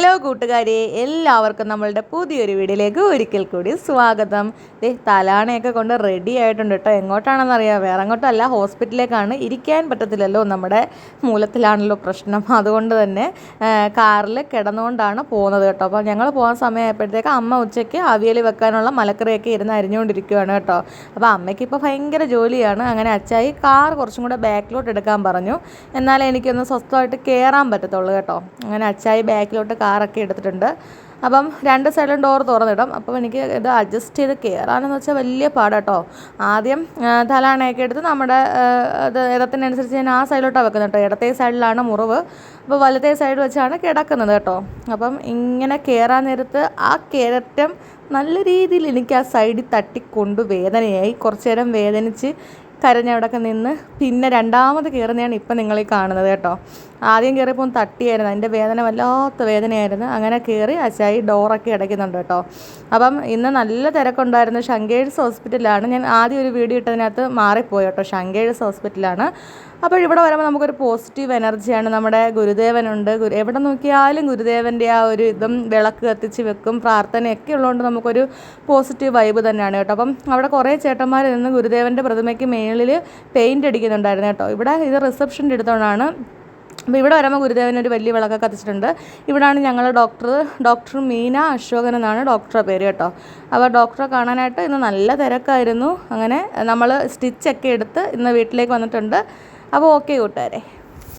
Hello കൂട്ടുകാരെ എല്ലാവർക്കും നമ്മളുടെ പുതിയൊരു വീഡിയോയിലേക്ക് ഒരിക്കൽ കൂടി സ്വാഗതം. ദേ തലാണയൊക്കെ കൊണ്ട് റെഡി ആയിട്ടുണ്ട് കേട്ടോ എങ്ങോട്ടാണെന്ന് അറിയാം വേറെ അങ്ങോട്ടല്ല ഹോസ്പിറ്റലിലേക്കാണ് ഇരിക്കാൻ പറ്റത്തില്ലല്ലോ നമ്മുടെ മൂലത്തിലാണല്ലോ പ്രശ്നം. അതുകൊണ്ട് തന്നെ കാറിൽ കിടന്നുകൊണ്ടാണ് പോകുന്നത് കേട്ടോ. അപ്പോൾ ഞങ്ങൾ പോകാൻ സമയമായപ്പോഴത്തേക്ക് അമ്മ ഉച്ചയ്ക്ക് അവിയൽ വെക്കാനുള്ള മലക്കറിയൊക്കെ ഇരുന്ന് അരിഞ്ഞുകൊണ്ടിരിക്കുകയാണ് കേട്ടോ. അപ്പോൾ അമ്മയ്ക്ക് ഇപ്പോൾ ഭയങ്കര ജോലിയാണ്. അങ്ങനെ അച്ചായി കാർ കുറച്ചും കൂടെ ബാക്കിലോട്ട് എടുക്കാൻ പറഞ്ഞു. എന്നാലേ എനിക്കൊന്ന് സ്വസ്ഥമായിട്ട് കയറാൻ പറ്റത്തുള്ളൂ കേട്ടോ. അങ്ങനെ അച്ചായി ബാക്കിലോട്ട് കാറൊക്കെ എടുത്തിട്ടുണ്ട്. അപ്പം രണ്ട് സൈഡിലും ഡോർ തുറന്നിടും. അപ്പം എനിക്ക് ഇത് അഡ്ജസ്റ്റ് ചെയ്ത് കയറാനെന്ന് വെച്ചാൽ വലിയ പാടാട്ടോ. ആദ്യം തലാണയൊക്കെ എടുത്ത് നമ്മുടെ ഇത് ഇടത്തിനനുസരിച്ച് ഞാൻ ആ സൈഡിലോട്ടാണ് വെക്കുന്നത് കേട്ടോ. ഇടത്തെ സൈഡിലാണ് മുറിവ്. അപ്പോൾ വലത്തെ സൈഡ് വെച്ചാണ് കിടക്കുന്നത് കേട്ടോ. അപ്പം ഇങ്ങനെ കയറാൻ നേരത്ത് ആ കയറ്റം നല്ല രീതിയിൽ എനിക്ക് ആ സൈഡിൽ തട്ടിക്കൊണ്ട് വേദനയായി. കുറച്ചു നേരം വേദനിച്ച് കരഞ്ഞവിടെയൊക്കെ നിന്ന് പിന്നെ രണ്ടാമത് കയറുന്നതാണ് ഇപ്പം നിങ്ങളീ കാണുന്നത് കേട്ടോ. ആദ്യം കയറിയപ്പോൾ തട്ടിയായിരുന്നു. അതിന്റെ വേദന വല്ലാത്ത വേദനയായിരുന്നു. അങ്ങനെ കയറി അച്ചായി ഡോറൊക്കെ അടയ്ക്കുന്നുണ്ട് കേട്ടോ. അപ്പം ഇന്ന് നല്ല തിരക്കുണ്ടായിരുന്നു. ഷങ്കേഴ്സ് ഹോസ്പിറ്റലാണ് ഞാൻ ആദ്യം ഒരു വീഡിയോ ഇട്ടതിനകത്ത് മാറിപ്പോയി കേട്ടോ. ഷങ്കേഴ്സ് ഹോസ്പിറ്റലാണ്. അപ്പോൾ ഇവിടെ വരുമ്പോൾ നമുക്കൊരു പോസിറ്റീവ് എനർജിയാണ്. നമ്മുടെ ഗുരുദേവനുണ്ട്. ഗുരു എവിടെ നോക്കിയാലും ഗുരുദേവന്റെ ആ ഒരു ഇതും വിളക്ക് കത്തിച്ച് വെക്കും. പ്രാർത്ഥനയൊക്കെ ഉള്ളതുകൊണ്ട് നമുക്കൊരു പോസിറ്റീവ് വൈബ് തന്നെയാണ് കേട്ടോ. അപ്പം അവിടെ കുറേ ചേട്ടന്മാർ നിന്ന് ഗുരുദേവന്റെ പ്രതിമയ്ക്ക് മേളിൽ പെയിന്റ് അടിക്കുന്നുണ്ടായിരുന്നു കേട്ടോ. ഇവിടെ ഇത് റിസപ്ഷന്റെ അടുത്തോണ്ടാണ് അപ്പോൾ ഇവിടെ വരുമ്പോൾ ഗുരുദേവൻ ഒരു വലിയ വിളക്ക് കത്തിച്ചിട്ടുണ്ട്. ഇവിടാണ് ഞങ്ങൾ ഡോക്ടർ ഡോക്ടർ മീന അശോകൻ എന്നാണ് ഡോക്ടറെ പേര് കേട്ടോ. അപ്പോൾ ഡോക്ടറെ കാണാനായിട്ട് ഇന്ന് നല്ല തിരക്കായിരുന്നു. അങ്ങനെ നമ്മൾ സ്റ്റിച്ചൊക്കെ എടുത്ത് ഇന്ന് വീട്ടിലേക്ക് വന്നിട്ടുണ്ട്. അപ്പോൾ ഓക്കെ കൂട്ടുകാരെ.